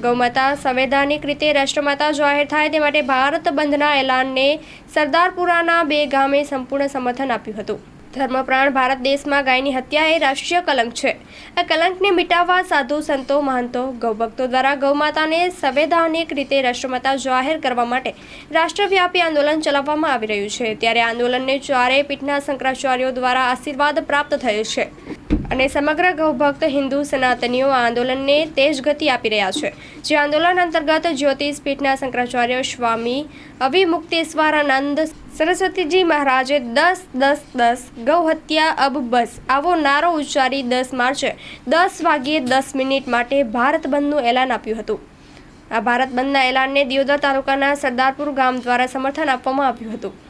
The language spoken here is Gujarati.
ગૌમાતા સંવૈધાનિક રીતે રાષ્ટ્રમાતા જાહેર થાય તે માટે ભારત બંધના એલાનને સરદારપુરાના બે ગામે સંપૂર્ણ સમર્થન આપ્યું હતું. ધર્મપ્રાણ ભારત દેશમાં ગાયની હત્યા એ રાષ્ટ્રીય કલંક છે. આ કલંકને મિટાવવા સાધુ સંતો, મહંતો, ગૌભક્તો દ્વારા ગૌમાતાને સંવૈધાનિક રીતે રાષ્ટ્રમાતા જાહેર કરવા માટે રાષ્ટ્રવ્યાપી આંદોલન ચલાવવામાં આવી રહ્યું છે. ત્યારે આંદોલનને ચારેય પીઠના શંકરાચાર્યો દ્વારા આશીર્વાદ પ્રાપ્ત થયો છે. અને સમગ્ર ગૌભક્ત હિન્દુ સનાતનીઓ આ આંદોલનને તેજ ગતિ આપી રહ્યા છે. જે આંદોલન અંતર્ગત જ્યોતિષ પીઠના શંકરાચાર્ય સ્વામી અવિમુક્તેશ્વરાનંદ સરસ્વતીજી મહારાજે દસ દસ દસ ગૌ હત્યા અબ બસ આવો નારો ઉચ્ચારી દસ માર્ચે દસ વાગ્યે દસ મિનિટ માટે ભારત બંધનું એલાન આપ્યું હતું. આ ભારત બંધના એલાનને દિયોદર તાલુકાના સરદારપુર ગામ દ્વારા સમર્થન આપવામાં આવ્યું હતું.